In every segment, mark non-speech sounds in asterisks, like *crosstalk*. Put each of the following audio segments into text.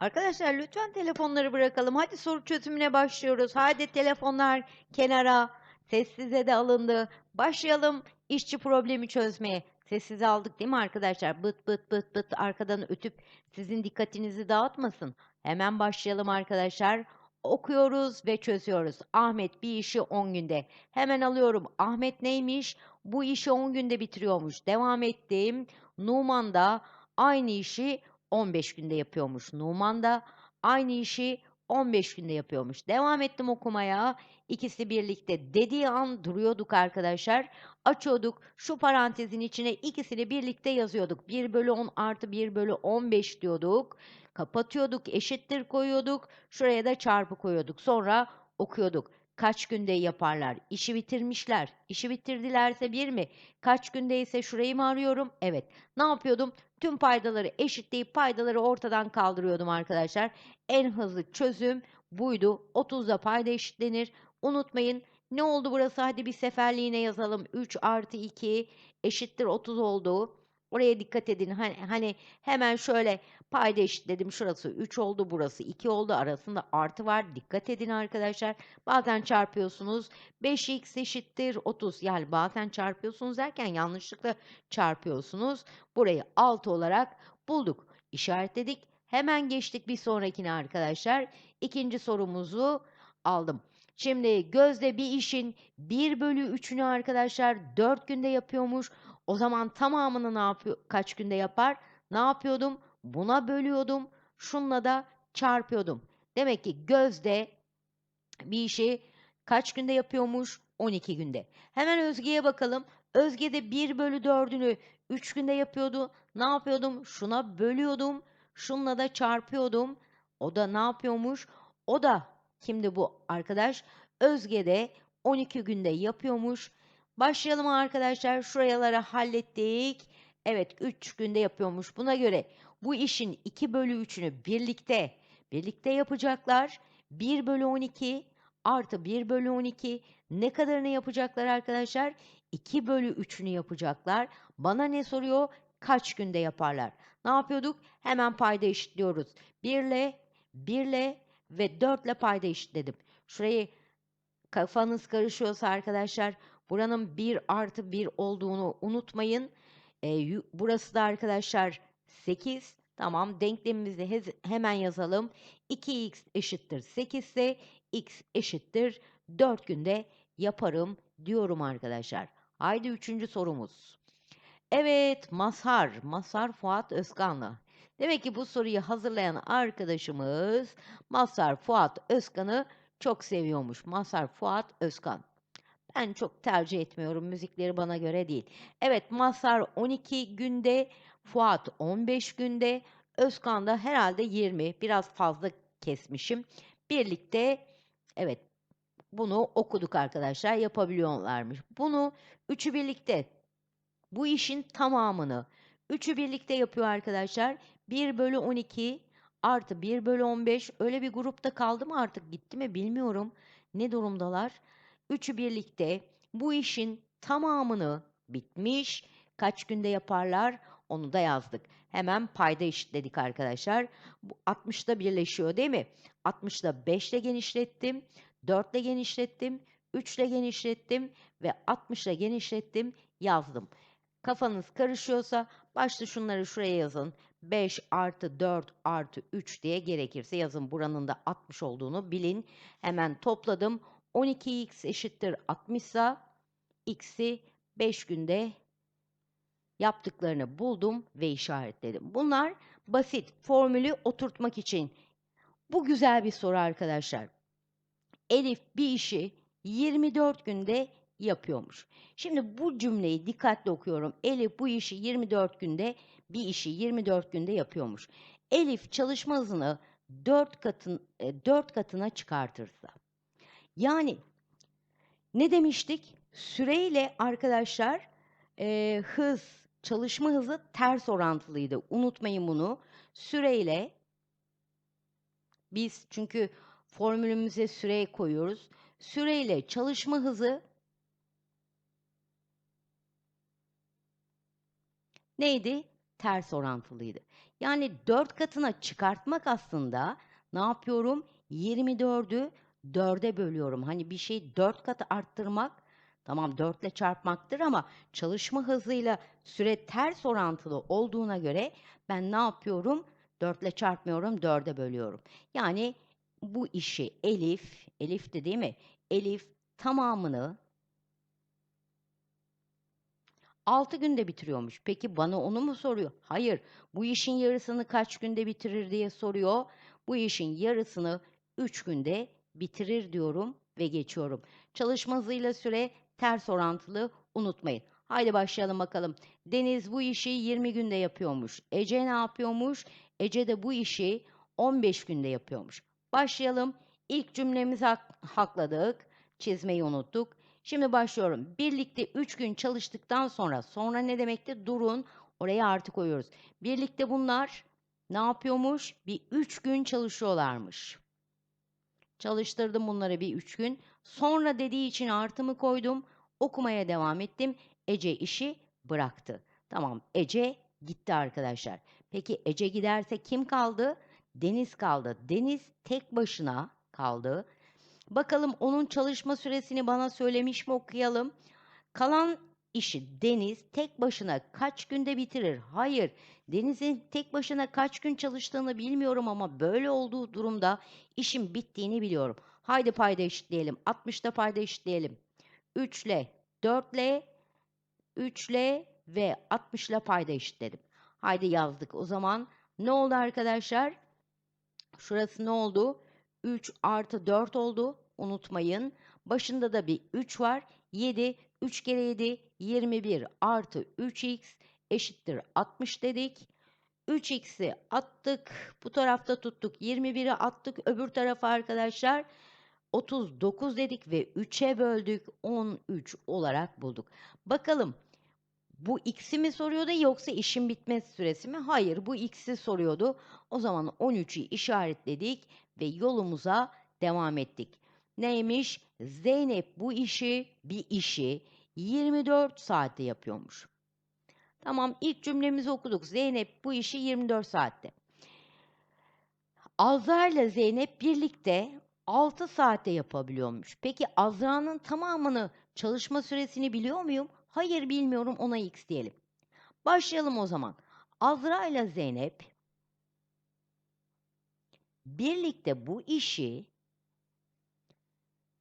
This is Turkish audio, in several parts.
Arkadaşlar lütfen telefonları bırakalım. Hadi soru çözümüne başlıyoruz. Hadi telefonlar kenara. Sessize de alındı. Başlayalım işçi problemi çözmeye. Sessize aldık değil mi arkadaşlar? Bıt bıt bıt bıt arkadan ötüp sizin dikkatinizi dağıtmasın. Hemen başlayalım arkadaşlar. Okuyoruz ve çözüyoruz. Ahmet bir işi 10 günde. Hemen alıyorum. Ahmet neymiş? Bu işi 10 günde bitiriyormuş. Devam ettim. Numan da aynı işi 15 günde yapıyormuş. Numan da aynı işi 15 günde yapıyormuş. Devam ettim okumaya. İkisi birlikte dediği an duruyorduk arkadaşlar. Açıyorduk. Şu parantezin içine ikisini birlikte yazıyorduk. 1 bölü 10 artı 1 bölü 15 diyorduk. Kapatıyorduk. Eşittir koyuyorduk. Şuraya da çarpı koyuyorduk. Sonra okuyorduk. Kaç günde yaparlar? İşi bitirmişler. İşi bitirdilerse bir mi? Kaç gündeyse şurayı mı arıyorum? Evet. Ne yapıyordum? Tüm paydaları eşitleyip paydaları ortadan kaldırıyordum arkadaşlar. En hızlı çözüm buydu. 30'da payda eşitlenir. Unutmayın ne oldu burası? Hadi bir seferliğine yazalım. 3 artı 2 eşittir 30 oldu. Oraya dikkat edin. Hani, hani hemen şöyle payda eşitledim. Şurası 3 oldu. Burası 2 oldu. Arasında artı var. Dikkat edin arkadaşlar. Bazen çarpıyorsunuz. 5x eşittir 30. Yani bazen çarpıyorsunuz derken yanlışlıkla çarpıyorsunuz. Burayı 6 olarak bulduk. İşaretledik. Hemen geçtik bir sonrakine arkadaşlar. İkinci sorumuzu aldım. Şimdi Gözde bir işin 1 bölü 3'ünü arkadaşlar 4 günde yapıyormuş. O zaman tamamını ne yapıyor, kaç günde yapar? Ne yapıyordum? Buna bölüyordum. Şunla da çarpıyordum. Demek ki Gözde bir işi kaç günde yapıyormuş? 12 günde. Hemen Özge'ye bakalım. Özge de 1 bölü 4'ünü 3 günde yapıyordu. Ne yapıyordum? Şuna bölüyordum. Şunla da çarpıyordum. O da ne yapıyormuş? O da kimdi bu arkadaş? Özge de 12 günde yapıyormuş. Başlayalım arkadaşlar. Şurayaları hallettik. Evet 3 günde yapıyormuş. Buna göre bu işin 2 bölü 3'ünü birlikte birlikte yapacaklar. 1 bölü 12 artı 1 bölü 12 ne kadarını yapacaklar arkadaşlar? 2 bölü 3'ünü yapacaklar. Bana ne soruyor? Kaç günde yaparlar? Ne yapıyorduk? Hemen payda eşitliyoruz. 1 ile 1 ile ve 4 ile payda eşitledim. Şurayı kafanız karışıyorsa arkadaşlar buranın 1 artı 1 olduğunu unutmayın. E, burası da arkadaşlar 8. Tamam denklemimizi hemen yazalım. 2x eşittir 8 ise x eşittir 4 günde yaparım diyorum arkadaşlar. Haydi üçüncü sorumuz. Evet Mazhar, Mazhar Fuat Özkanlı. Demek ki bu soruyu hazırlayan arkadaşımız Mazhar Fuat Özkan'ı çok seviyormuş. Mazhar Fuat Özkan. Ben çok tercih etmiyorum. Müzikleri bana göre değil. Evet Mazhar 12 günde, Fuat 15 günde, Özkan da herhalde 20. Biraz fazla kesmişim. Birlikte evet bunu okuduk arkadaşlar. Yapabiliyorlarmış. Bunu üçü birlikte bu işin tamamını üçü birlikte yapıyor arkadaşlar. 1 bölü 12 artı 1 bölü 15 öyle bir grupta kaldı mı artık gitti mi bilmiyorum. Ne durumdalar? Üçü birlikte bu işin tamamını bitmiş. Kaç günde yaparlar? Onu da yazdık. Hemen payda eşitledik arkadaşlar. Bu 60'da birleşiyor değil mi? 60'da 5 ile genişlettim. 4 ile genişlettim. 3 ile genişlettim. Ve 60 ile genişlettim. Yazdım. Kafanız karışıyorsa başta şunları şuraya yazın. 5 artı 4 artı 3 diye gerekirse yazın. Buranın da 60 olduğunu bilin. Hemen topladım. 12x eşittir 60 ise x'i 5 günde yaptıklarını buldum ve işaretledim. Bunlar basit formülü oturtmak için. Bu güzel bir soru arkadaşlar. Elif bir işi 24 günde yapıyormuş. Şimdi bu cümleyi dikkatli okuyorum. Elif bu işi 24 günde, bir işi 24 günde yapıyormuş. Elif çalışma hızını 4 katın 4 katına çıkartırsa. Yani ne demiştik? Süreyle arkadaşlar e, hız, çalışma hızı ters orantılıydı. Unutmayın bunu. Süreyle biz çünkü formülümüze süre koyuyoruz. Süreyle çalışma hızı neydi? ters orantılıydı. Yani 4 katına çıkartmak aslında ne yapıyorum? 24'ü 4'e bölüyorum. Hani bir şeyi 4 kat arttırmak tamam 4 ile çarpmaktır ama çalışma hızıyla süre ters orantılı olduğuna göre ben ne yapıyorum? 4 ile çarpmıyorum 4'e bölüyorum. Yani bu işi Elif, Elif de değil mi? Elif tamamını 6 günde bitiriyormuş. Peki bana onu mu soruyor? Hayır. Bu işin yarısını kaç günde bitirir diye soruyor. Bu işin yarısını 3 günde bitirir diyorum ve geçiyorum. Çalışma hızıyla süre ters orantılı unutmayın. Haydi başlayalım bakalım. Deniz bu işi 20 günde yapıyormuş. Ece ne yapıyormuş? Ece de bu işi 15 günde yapıyormuş. Başlayalım. İlk cümlemizi hak- hakladık. Çizmeyi unuttuk. Şimdi başlıyorum. Birlikte 3 gün çalıştıktan sonra, sonra ne demekti? Durun. Oraya artı koyuyoruz. Birlikte bunlar ne yapıyormuş? Bir 3 gün çalışıyorlarmış. Çalıştırdım bunları bir 3 gün. Sonra dediği için artımı koydum. Okumaya devam ettim. Ece işi bıraktı. Tamam Ece gitti arkadaşlar. Peki Ece giderse kim kaldı? Deniz kaldı. Deniz tek başına kaldı. Bakalım onun çalışma süresini bana söylemiş mi okuyalım. Kalan işi Deniz tek başına kaç günde bitirir? Hayır. Deniz'in tek başına kaç gün çalıştığını bilmiyorum ama böyle olduğu durumda işin bittiğini biliyorum. Haydi payda eşitleyelim. 60'ta payda eşitleyelim. 3 ile 4 ile 3 ile ve 60 ile payda eşitledim. Haydi yazdık. O zaman ne oldu arkadaşlar? Şurası ne oldu? 3 artı 4 oldu. Unutmayın. Başında da bir 3 var. 7. 3 kere 7 21 artı 3x eşittir 60 dedik. 3x'i attık. Bu tarafta tuttuk. 21'i attık. Öbür tarafa arkadaşlar 39 dedik ve 3'e böldük. 13 olarak bulduk. Bakalım bu x'i mi soruyordu yoksa işin bitme süresi mi? Hayır bu x'i soruyordu. O zaman 13'ü işaretledik ve yolumuza devam ettik. Neymiş? Zeynep bu işi, bir işi 24 saatte yapıyormuş. Tamam ilk cümlemizi okuduk. Zeynep bu işi 24 saatte. Azra ile Zeynep birlikte 6 saatte yapabiliyormuş. Peki Azra'nın tamamını çalışma süresini biliyor muyum? Hayır bilmiyorum ona x diyelim. Başlayalım o zaman. Azra ile Zeynep birlikte bu işi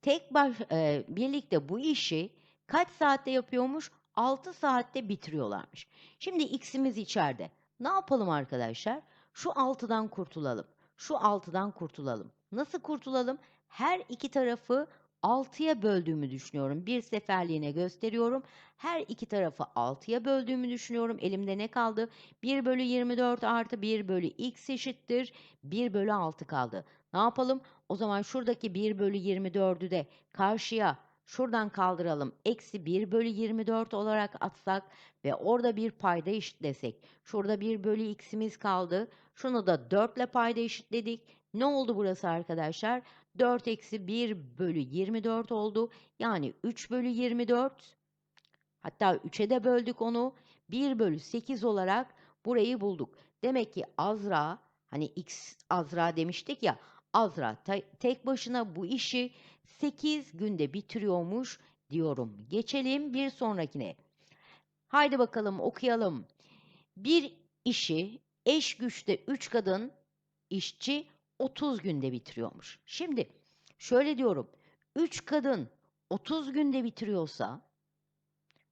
tek baş e, birlikte bu işi kaç saatte yapıyormuş? 6 saatte bitiriyorlarmış. Şimdi x'imiz içeride. Ne yapalım arkadaşlar? Şu 6'dan kurtulalım. Şu 6'dan kurtulalım. Nasıl kurtulalım? Her iki tarafı 6'ya böldüğümü düşünüyorum. Bir seferliğine gösteriyorum. Her iki tarafı 6'ya böldüğümü düşünüyorum. Elimde ne kaldı? 1 bölü 24 artı 1 bölü x eşittir. 1 bölü 6 kaldı. Ne yapalım? O zaman şuradaki 1 bölü 24'ü de karşıya şuradan kaldıralım. Eksi 1 bölü 24 olarak atsak ve orada bir payda eşitlesek. Şurada 1 bölü x'imiz kaldı. Şunu da 4 ile payda eşitledik. Ne oldu burası arkadaşlar? 4 eksi 1 bölü 24 oldu. Yani 3 bölü 24 hatta 3'e de böldük onu. 1 bölü 8 olarak burayı bulduk. Demek ki Azra hani x Azra demiştik ya Azra te- tek başına bu işi 8 günde bitiriyormuş diyorum. Geçelim bir sonrakine. Haydi bakalım okuyalım. Bir işi eş güçte 3 kadın işçi 30 günde bitiriyormuş. Şimdi şöyle diyorum. 3 kadın 30 günde bitiriyorsa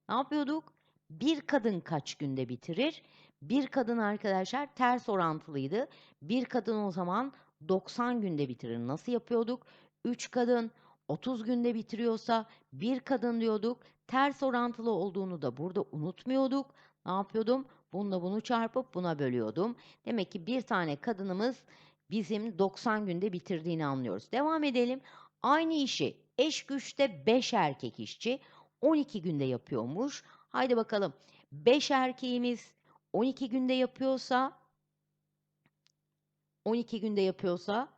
ne yapıyorduk? Bir kadın kaç günde bitirir? Bir kadın arkadaşlar ters orantılıydı. Bir kadın o zaman 90 günde bitirir. Nasıl yapıyorduk? 3 kadın 30 günde bitiriyorsa bir kadın diyorduk. Ters orantılı olduğunu da burada unutmuyorduk. Ne yapıyordum? Bununla bunu çarpıp buna bölüyordum. Demek ki bir tane kadınımız bizim 90 günde bitirdiğini anlıyoruz. Devam edelim. Aynı işi eş güçte 5 erkek işçi 12 günde yapıyormuş. Haydi bakalım. 5 erkeğimiz 12 günde yapıyorsa 12 günde yapıyorsa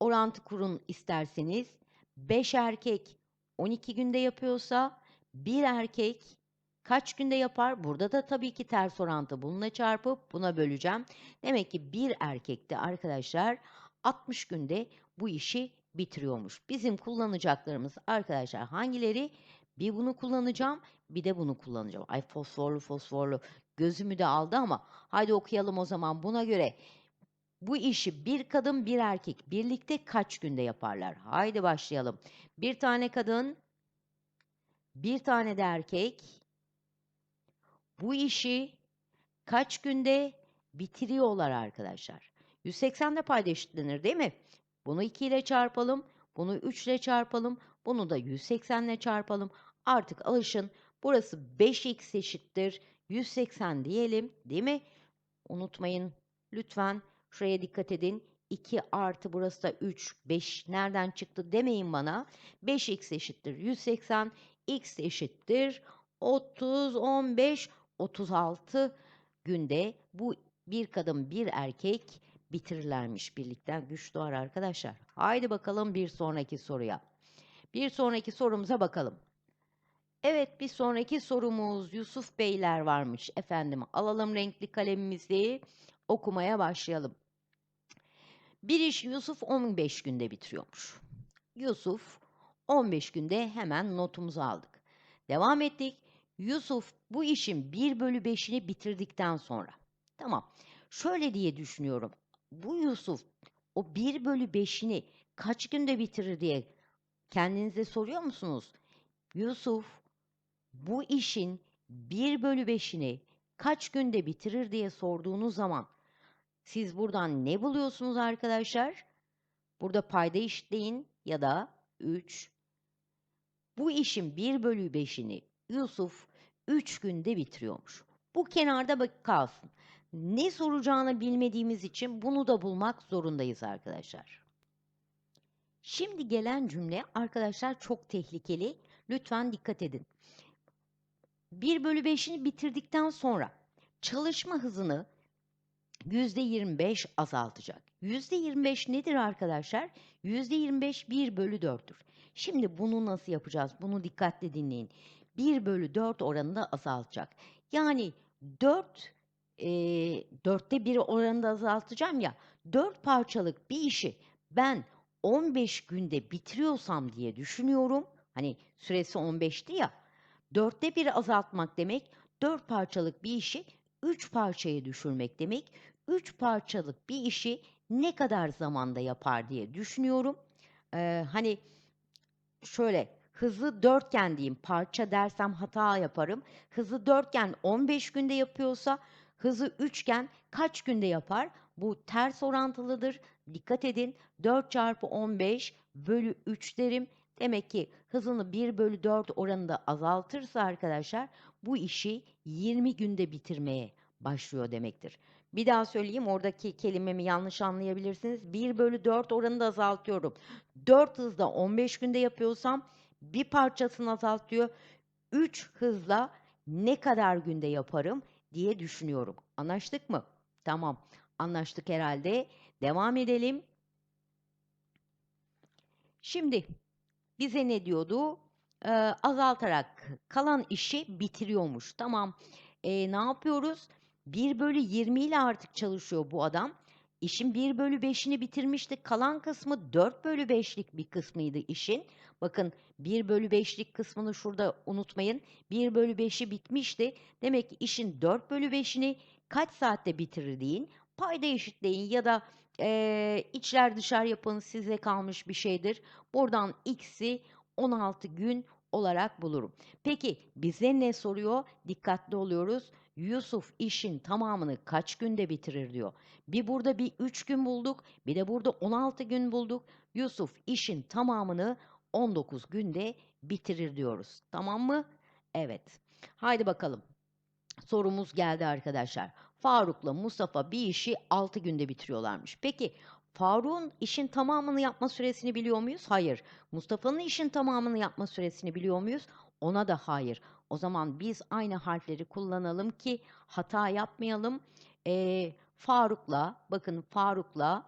orantı kurun isterseniz 5 erkek 12 günde yapıyorsa bir erkek kaç günde yapar? Burada da tabii ki ters orantı bununla çarpıp buna böleceğim. Demek ki bir erkek de arkadaşlar 60 günde bu işi bitiriyormuş. Bizim kullanacaklarımız arkadaşlar hangileri? Bir bunu kullanacağım, bir de bunu kullanacağım. Ay fosforlu fosforlu gözümü de aldı ama haydi okuyalım o zaman buna göre. Bu işi bir kadın bir erkek birlikte kaç günde yaparlar? Haydi başlayalım. Bir tane kadın, bir tane de erkek bu işi kaç günde bitiriyorlar arkadaşlar? 180 de payda eşitlenir değil mi? Bunu 2 ile çarpalım, bunu 3 ile çarpalım, bunu da 180 ile çarpalım. Artık alışın. Burası 5x eşittir 180 diyelim değil mi? Unutmayın lütfen şuraya dikkat edin. 2 artı burası da 3, 5 nereden çıktı demeyin bana. 5x eşittir 180, x eşittir 30, 15, 36 günde bu bir kadın bir erkek bitirirlermiş birlikte. Güç doğar arkadaşlar. Haydi bakalım bir sonraki soruya. Bir sonraki sorumuza bakalım. Evet bir sonraki sorumuz Yusuf Beyler varmış efendim. Alalım renkli kalemimizi okumaya başlayalım. Bir iş Yusuf 15 günde bitiriyormuş. Yusuf 15 günde hemen notumuzu aldık. Devam ettik. Yusuf bu işin 1 bölü 5'ini bitirdikten sonra. Tamam. Şöyle diye düşünüyorum. Bu Yusuf o 1 bölü 5'ini kaç günde bitirir diye kendinize soruyor musunuz? Yusuf bu işin 1 bölü 5'ini kaç günde bitirir diye sorduğunuz zaman siz buradan ne buluyorsunuz arkadaşlar? Burada payda eşitleyin ya da 3. Bu işin 1 bölü 5'ini Yusuf 3 günde bitiriyormuş. Bu kenarda bak kalsın. Ne soracağını bilmediğimiz için bunu da bulmak zorundayız arkadaşlar. Şimdi gelen cümle arkadaşlar çok tehlikeli. Lütfen dikkat edin. 1 bölü 5'ini bitirdikten sonra çalışma hızını %25 azaltacak. %25 nedir arkadaşlar? %25 1 bölü 4'tür. Şimdi bunu nasıl yapacağız? Bunu dikkatle dinleyin. 1 bölü 4 oranında azaltacak. Yani 4 e, 4'te 1 oranında azaltacağım ya 4 parçalık bir işi ben 15 günde bitiriyorsam diye düşünüyorum. Hani süresi 15'ti ya. 4'te 1 azaltmak demek 4 parçalık bir işi 3 parçaya düşürmek demek. 3 parçalık bir işi ne kadar zamanda yapar diye düşünüyorum. Ee, hani şöyle hızı dörtgen diyeyim parça dersem hata yaparım. Hızı dörtgen 15 günde yapıyorsa hızı üçgen kaç günde yapar? Bu ters orantılıdır. Dikkat edin 4 çarpı 15 bölü 3 derim. Demek ki hızını 1 bölü 4 oranında azaltırsa arkadaşlar bu işi 20 günde bitirmeye başlıyor demektir. Bir daha söyleyeyim oradaki kelimemi yanlış anlayabilirsiniz. 1 bölü 4 oranında azaltıyorum. 4 hızla 15 günde yapıyorsam bir parçasını azaltıyor. 3 hızla ne kadar günde yaparım diye düşünüyorum. Anlaştık mı? Tamam. Anlaştık herhalde. Devam edelim. Şimdi bize ne diyordu? Ee, azaltarak kalan işi bitiriyormuş. Tamam. Ee, ne yapıyoruz? 1 bölü 20 ile artık çalışıyor bu adam. İşin 1 bölü 5'ini bitirmişti. Kalan kısmı 4 bölü 5'lik bir kısmıydı işin. Bakın 1 bölü 5'lik kısmını şurada unutmayın. 1 bölü 5'i bitmişti. Demek ki işin 4 bölü 5'ini kaç saatte bitirir deyin. Payda eşitleyin ya da eee, içler dışlar yapın size kalmış bir şeydir. Buradan x'i 16 gün olarak bulurum. Peki bize ne soruyor? Dikkatli oluyoruz. Yusuf işin tamamını kaç günde bitirir diyor. Bir burada bir 3 gün bulduk, bir de burada 16 gün bulduk. Yusuf işin tamamını 19 günde bitirir diyoruz. Tamam mı? Evet. Haydi bakalım. Sorumuz geldi arkadaşlar. Faruk'la Mustafa bir işi 6 günde bitiriyorlarmış. Peki Faruk'un işin tamamını yapma süresini biliyor muyuz? Hayır. Mustafa'nın işin tamamını yapma süresini biliyor muyuz? Ona da hayır. O zaman biz aynı harfleri kullanalım ki hata yapmayalım. Ee, Faruk'la, bakın Faruk'la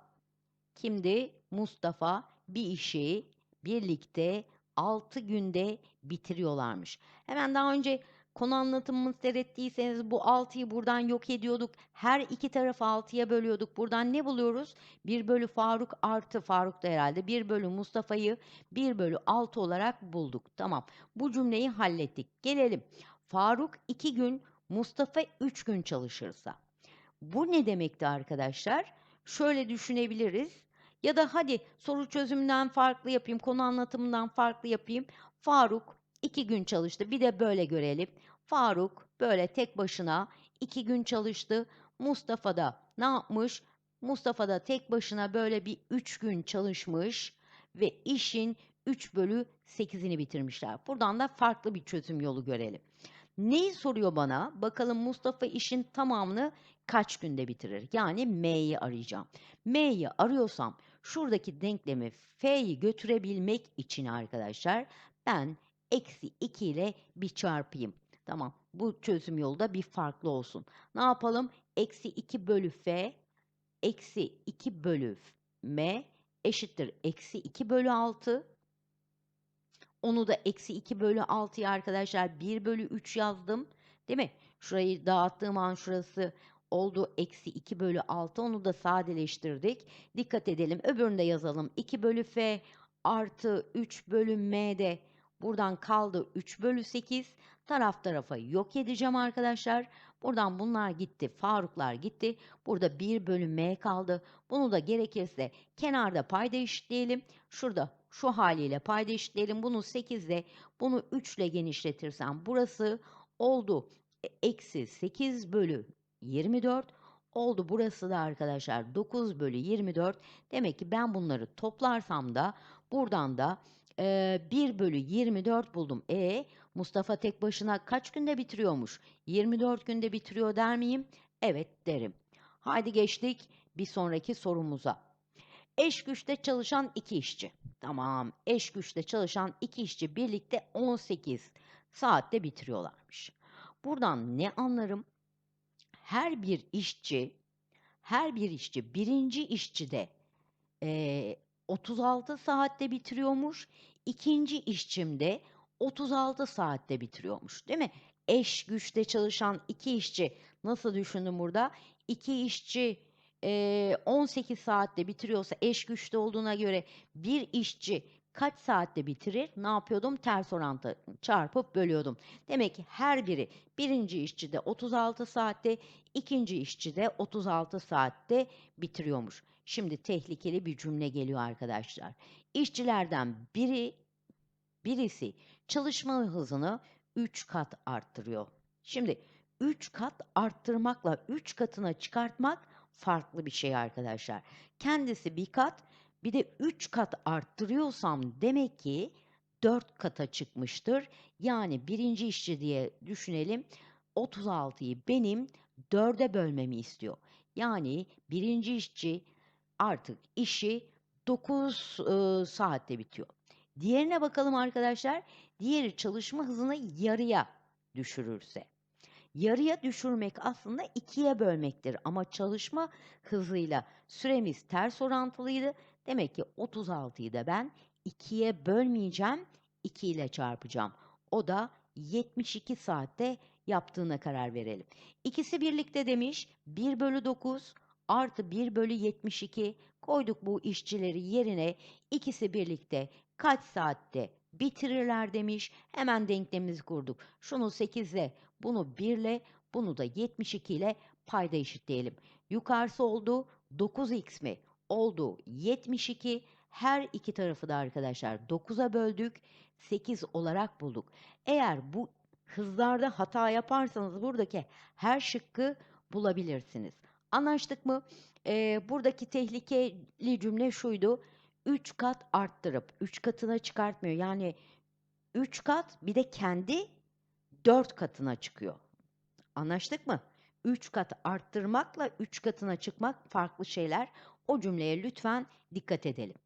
kimdi? Mustafa bir işi birlikte 6 günde bitiriyorlarmış. Hemen daha önce Konu anlatımımı seyrettiyseniz bu 6'yı buradan yok ediyorduk. Her iki tarafı 6'ya bölüyorduk. Buradan ne buluyoruz? 1 bölü Faruk artı Faruk da herhalde 1 bölü Mustafa'yı 1 bölü 6 olarak bulduk. Tamam. Bu cümleyi hallettik. Gelelim. Faruk 2 gün, Mustafa 3 gün çalışırsa. Bu ne demekti arkadaşlar? Şöyle düşünebiliriz. Ya da hadi soru çözümünden farklı yapayım, konu anlatımından farklı yapayım. Faruk iki gün çalıştı. Bir de böyle görelim. Faruk böyle tek başına iki gün çalıştı. Mustafa da ne yapmış? Mustafa da tek başına böyle bir üç gün çalışmış ve işin 3 bölü 8'ini bitirmişler. Buradan da farklı bir çözüm yolu görelim. Neyi soruyor bana? Bakalım Mustafa işin tamamını kaç günde bitirir? Yani M'yi arayacağım. M'yi arıyorsam şuradaki denklemi F'yi götürebilmek için arkadaşlar ben eksi 2 ile bir çarpayım. Tamam bu çözüm yolu da bir farklı olsun. Ne yapalım? Eksi 2 bölü F eksi 2 bölü M eşittir eksi 2 bölü 6. Onu da eksi 2 bölü 6'ya arkadaşlar 1 bölü 3 yazdım. Değil mi? Şurayı dağıttığım an şurası oldu. Eksi 2 bölü 6. Onu da sadeleştirdik. Dikkat edelim. Öbürünü de yazalım. 2 bölü F artı 3 bölü M'de buradan kaldı 3 bölü 8. Taraf tarafa yok edeceğim arkadaşlar. Buradan bunlar gitti. Faruklar gitti. Burada 1 bölü M kaldı. Bunu da gerekirse kenarda payda eşitleyelim. Şurada şu haliyle payda eşitleyelim. Bunu 8 ile bunu 3 ile genişletirsem burası oldu. E, Eksi 8 bölü 24 oldu. Burası da arkadaşlar 9 bölü 24. Demek ki ben bunları toplarsam da buradan da e, 1 bölü 24 buldum. E Mustafa tek başına kaç günde bitiriyormuş? 24 günde bitiriyor der miyim? Evet derim. Haydi geçtik bir sonraki sorumuza. Eş güçte çalışan iki işçi. Tamam. Eş güçte çalışan iki işçi birlikte 18 saatte bitiriyorlarmış. Buradan ne anlarım? Her bir işçi, her bir işçi birinci işçide eee 36 saatte bitiriyormuş. İkinci işçimde 36 saatte bitiriyormuş. Değil mi? Eş güçte çalışan iki işçi nasıl düşündüm burada? İki işçi eee, 18 saatte bitiriyorsa eş güçte olduğuna göre bir işçi kaç saatte bitirir? Ne yapıyordum? Ters orantı çarpıp bölüyordum. Demek ki her biri birinci işçi de 36 saatte, ikinci işçi de 36 saatte bitiriyormuş. Şimdi tehlikeli bir cümle geliyor arkadaşlar. İşçilerden biri birisi çalışma hızını 3 kat arttırıyor. Şimdi 3 kat arttırmakla 3 katına çıkartmak farklı bir şey arkadaşlar. Kendisi bir kat bir de 3 kat arttırıyorsam demek ki 4 kata çıkmıştır. Yani birinci işçi diye düşünelim. 36'yı benim 4'e bölmemi istiyor. Yani birinci işçi artık işi 9 e, saatte bitiyor. Diğerine bakalım arkadaşlar. Diğeri çalışma hızını yarıya düşürürse. Yarıya düşürmek aslında ikiye bölmektir ama çalışma hızıyla süremiz ters orantılıydı. Demek ki 36'yı da ben ikiye bölmeyeceğim, 2 ile çarpacağım. O da 72 saatte yaptığına karar verelim. İkisi birlikte demiş 1 bölü 9 artı 1 bölü 72 koyduk bu işçileri yerine ikisi birlikte kaç saatte bitirirler demiş. Hemen denklemimizi kurduk. Şunu 8 ile bunu 1 ile bunu da 72 ile payda eşitleyelim. Yukarısı oldu 9x mi? Oldu 72. Her iki tarafı da arkadaşlar 9'a böldük. 8 olarak bulduk. Eğer bu hızlarda hata yaparsanız buradaki her şıkkı bulabilirsiniz. Anlaştık mı? Ee, buradaki tehlikeli cümle şuydu. 3 kat arttırıp 3 katına çıkartmıyor. Yani 3 kat bir de kendi 4 katına çıkıyor. Anlaştık mı? 3 kat arttırmakla 3 katına çıkmak farklı şeyler. O cümleye lütfen dikkat edelim.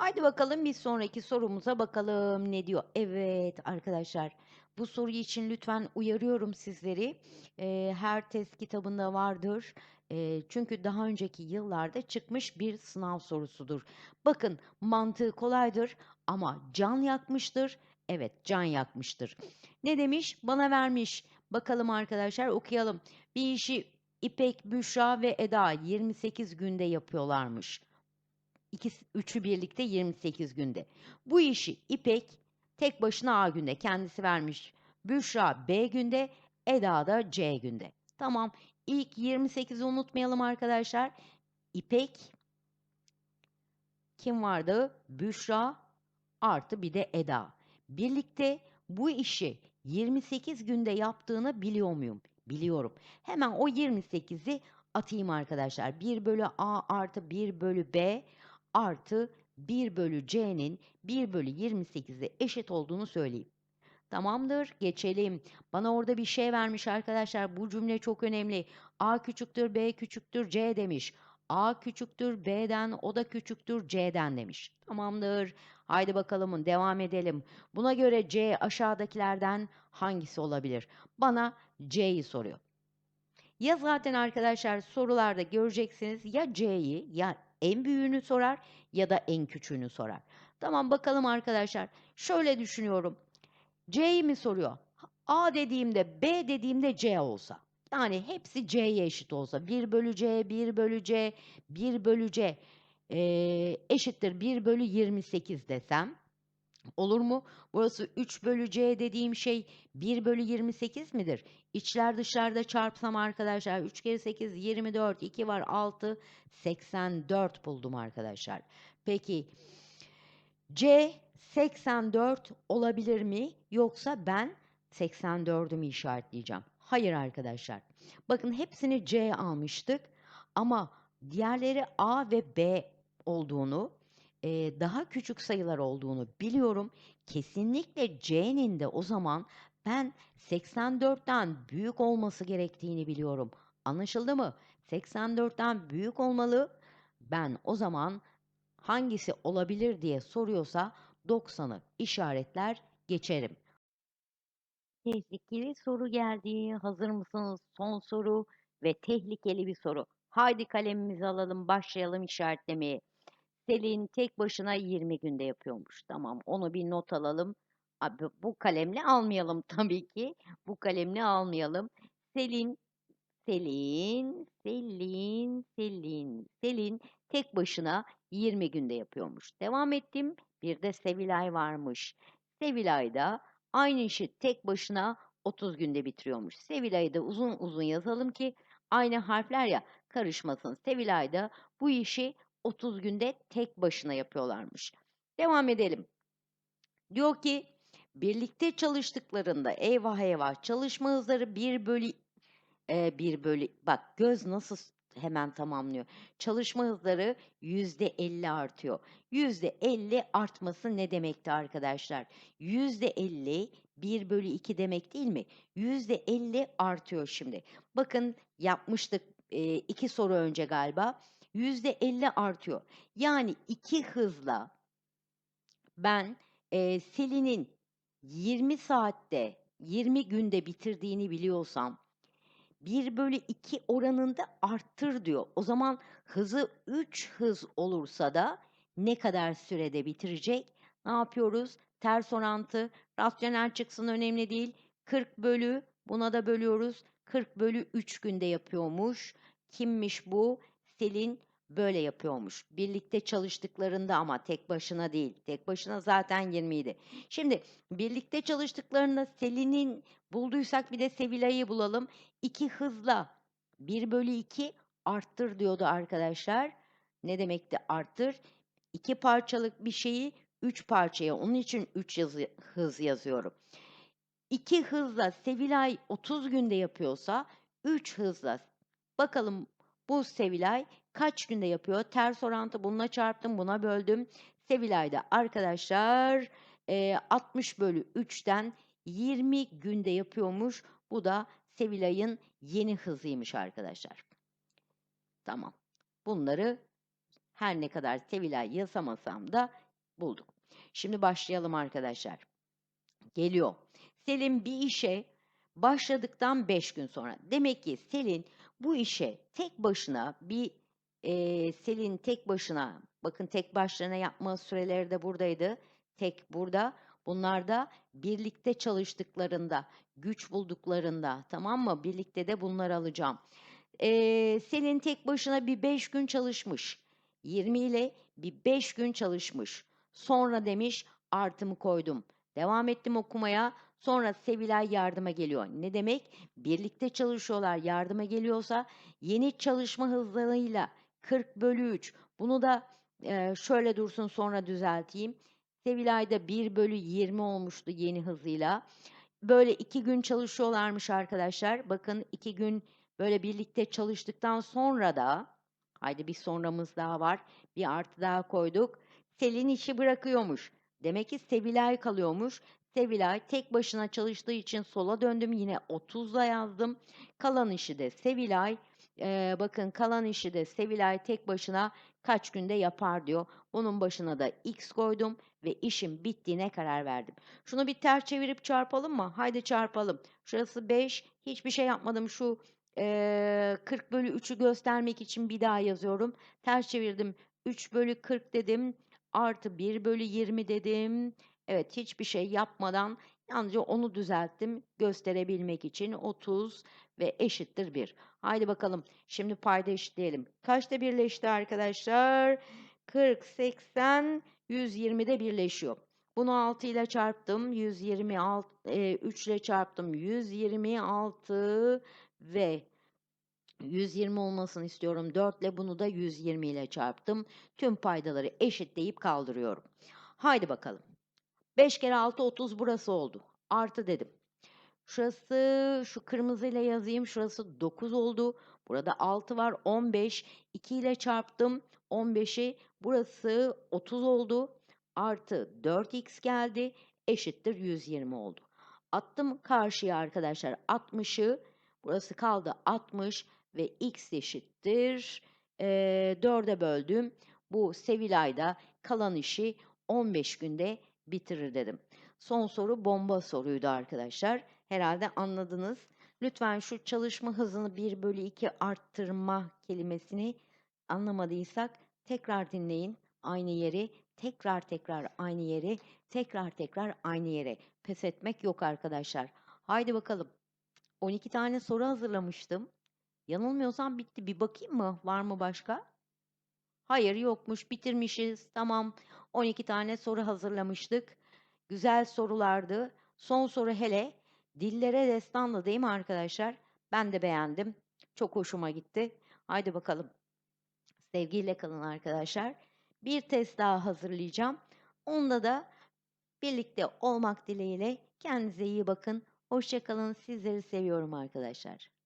Haydi bakalım bir sonraki sorumuza bakalım ne diyor. Evet arkadaşlar bu soru için lütfen uyarıyorum sizleri. Ee, her test kitabında vardır. Ee, çünkü daha önceki yıllarda çıkmış bir sınav sorusudur. Bakın mantığı kolaydır ama can yakmıştır. Evet, can yakmıştır. Ne demiş? Bana vermiş. Bakalım arkadaşlar okuyalım. Bir işi İpek, Büşra ve Eda 28 günde yapıyorlarmış. İkisi, üçü birlikte 28 günde. Bu işi İpek tek başına A günde kendisi vermiş. Büşra B günde, Eda da C günde. Tamam. İlk 28'i unutmayalım arkadaşlar. İpek kim vardı? Büşra artı bir de Eda. Birlikte bu işi 28 günde yaptığını biliyor muyum? Biliyorum. Hemen o 28'i atayım arkadaşlar. 1 bölü A artı 1 bölü B artı 1 bölü C'nin 1 bölü 28'e eşit olduğunu söyleyeyim. Tamamdır. Geçelim. Bana orada bir şey vermiş arkadaşlar. Bu cümle çok önemli. A küçüktür, B küçüktür, C demiş. A küçüktür B'den, o da küçüktür C'den demiş. Tamamdır. Haydi bakalım devam edelim. Buna göre C aşağıdakilerden hangisi olabilir? Bana C'yi soruyor. Ya zaten arkadaşlar sorularda göreceksiniz ya C'yi ya en büyüğünü sorar ya da en küçüğünü sorar. Tamam bakalım arkadaşlar. Şöyle düşünüyorum. C'yi mi soruyor? A dediğimde B dediğimde C olsa. Yani hepsi C'ye eşit olsa. 1 bölü C, 1 bölü C, 1 bölü C eee, eşittir 1 bölü 28 desem. Olur mu? Burası 3 bölü C dediğim şey 1 bölü 28 midir? İçler dışlarda çarpsam arkadaşlar 3 kere 8 24 2 var 6 84 buldum arkadaşlar. Peki C 84 olabilir mi? Yoksa ben 84'ü mü işaretleyeceğim? Hayır arkadaşlar. Bakın hepsini C almıştık ama diğerleri A ve B olduğunu, eee, daha küçük sayılar olduğunu biliyorum. Kesinlikle C'nin de o zaman ben 84'ten büyük olması gerektiğini biliyorum. Anlaşıldı mı? 84'ten büyük olmalı. Ben o zaman hangisi olabilir diye soruyorsa 90'ı işaretler geçerim. Tehlikeli soru geldi. Hazır mısınız? Son soru ve tehlikeli bir soru. Haydi kalemimizi alalım, başlayalım işaretlemeye. Selin tek başına 20 günde yapıyormuş. Tamam, onu bir not alalım. Abi, bu kalemle almayalım *laughs* tabii ki. Bu kalemle almayalım. Selin, Selin, Selin, Selin, Selin tek başına 20 günde yapıyormuş. Devam ettim. Bir de Sevilay varmış. Sevilay da aynı işi tek başına 30 günde bitiriyormuş. Sevilay'ı da uzun uzun yazalım ki aynı harfler ya karışmasın. Sevilay da bu işi 30 günde tek başına yapıyorlarmış. Devam edelim. Diyor ki birlikte çalıştıklarında eyvah eyvah çalışma hızları 1 bölü e, 1 bölü bak göz nasıl hemen tamamlıyor. Çalışma hızları %50 artıyor. %50 artması ne demekti arkadaşlar? %50 1 bölü 2 demek değil mi? %50 artıyor şimdi. Bakın yapmıştık e, iki soru önce galiba. %50 artıyor. Yani iki hızla ben e, Selin'in 20 saatte 20 günde bitirdiğini biliyorsam 1 bölü 2 oranında arttır diyor. O zaman hızı 3 hız olursa da ne kadar sürede bitirecek? Ne yapıyoruz? Ters orantı, rasyonel çıksın önemli değil. 40 bölü, buna da bölüyoruz. 40 bölü 3 günde yapıyormuş. Kimmiş bu? Selin böyle yapıyormuş. Birlikte çalıştıklarında ama tek başına değil. Tek başına zaten 20 idi. Şimdi birlikte çalıştıklarında Selin'in bulduysak bir de Sevilay'ı bulalım. 2 hızla 1 bölü 2 arttır diyordu arkadaşlar. Ne demekti arttır? 2 parçalık bir şeyi 3 parçaya. Onun için 3 yazı, hız yazıyorum. 2 hızla Sevilay 30 günde yapıyorsa 3 hızla bakalım bu Sevilay kaç günde yapıyor? Ters orantı bununla çarptım buna böldüm. Sevilay'da arkadaşlar eee, 60 bölü 3'ten 20 günde yapıyormuş. Bu da Sevilay'ın yeni hızıymış arkadaşlar. Tamam. Bunları her ne kadar Sevilay yazamasam da bulduk. Şimdi başlayalım arkadaşlar. Geliyor. Selin bir işe başladıktan 5 gün sonra. Demek ki Selin bu işe tek başına bir eee, Selin tek başına bakın tek başlarına yapma süreleri de buradaydı. Tek burada. Bunlar da birlikte çalıştıklarında, güç bulduklarında, tamam mı? Birlikte de bunları alacağım. Ee, Selin tek başına bir 5 gün çalışmış. 20 ile bir 5 gün çalışmış. Sonra demiş artımı koydum. Devam ettim okumaya. Sonra Sevilay yardıma geliyor. Ne demek? Birlikte çalışıyorlar. Yardıma geliyorsa yeni çalışma hızlarıyla 40 bölü 3. Bunu da e, şöyle dursun sonra düzelteyim. Sevilay'da 1 bölü 20 olmuştu yeni hızıyla. Böyle iki gün çalışıyorlarmış arkadaşlar. Bakın iki gün böyle birlikte çalıştıktan sonra da haydi bir sonramız daha var. Bir artı daha koyduk. Selin işi bırakıyormuş. Demek ki Sevilay kalıyormuş. Sevilay tek başına çalıştığı için sola döndüm. Yine 30'la yazdım. Kalan işi de Sevilay. Ee, bakın kalan işi de Sevilay tek başına kaç günde yapar diyor. Bunun başına da x koydum ve işim bittiğine karar verdim. Şunu bir ters çevirip çarpalım mı? Haydi çarpalım. Şurası 5. Hiçbir şey yapmadım. Şu eee, 40 bölü 3'ü göstermek için bir daha yazıyorum. Ters çevirdim. 3 bölü 40 dedim. Artı 1 bölü 20 dedim. Evet hiçbir şey yapmadan yalnızca onu düzelttim gösterebilmek için 30 ve eşittir 1. Haydi bakalım şimdi payda eşitleyelim. Kaçta birleşti arkadaşlar? 40, 80, 120'de birleşiyor. Bunu 6 ile çarptım. 126, e, 3 ile çarptım. 126 ve 120 olmasını istiyorum. 4 ile bunu da 120 ile çarptım. Tüm paydaları eşitleyip kaldırıyorum. Haydi bakalım. 5 kere 6 30 burası oldu. Artı dedim. Şurası şu kırmızıyla yazayım. Şurası 9 oldu. Burada 6 var 15. 2 ile çarptım. 15'i burası 30 oldu. Artı 4x geldi. Eşittir 120 oldu. Attım karşıya arkadaşlar 60'ı. Burası kaldı 60 ve x eşittir. Ee, 4'e böldüm. Bu Sevilay'da kalan işi 15 günde bitirir dedim. Son soru bomba soruydu arkadaşlar. Herhalde anladınız. Lütfen şu çalışma hızını 1 bölü 2 arttırma kelimesini anlamadıysak tekrar dinleyin. Aynı yeri, tekrar tekrar aynı yeri, tekrar tekrar aynı yere. Pes etmek yok arkadaşlar. Haydi bakalım. 12 tane soru hazırlamıştım. Yanılmıyorsam bitti. Bir bakayım mı? Var mı başka? Hayır yokmuş. Bitirmişiz. Tamam. 12 tane soru hazırlamıştık. Güzel sorulardı. Son soru hele dillere destanlı değil mi arkadaşlar? Ben de beğendim. Çok hoşuma gitti. Haydi bakalım. Sevgiyle kalın arkadaşlar. Bir test daha hazırlayacağım. Onda da birlikte olmak dileğiyle kendinize iyi bakın. Hoşça kalın. Sizleri seviyorum arkadaşlar.